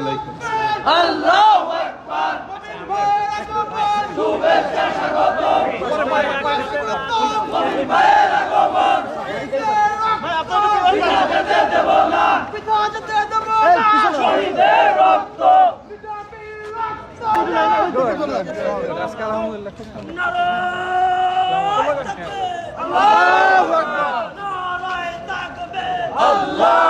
আলাইকুম। আল্লাহু আকবার। আল্লাহ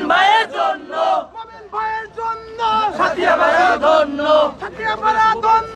মমিন ভাইয়ের জন্য। মমিন ভাইয়ের জন্য। সাথিয়া ভাইয়ের জন্য। সাথিয়া ভাইয়ের জন্য।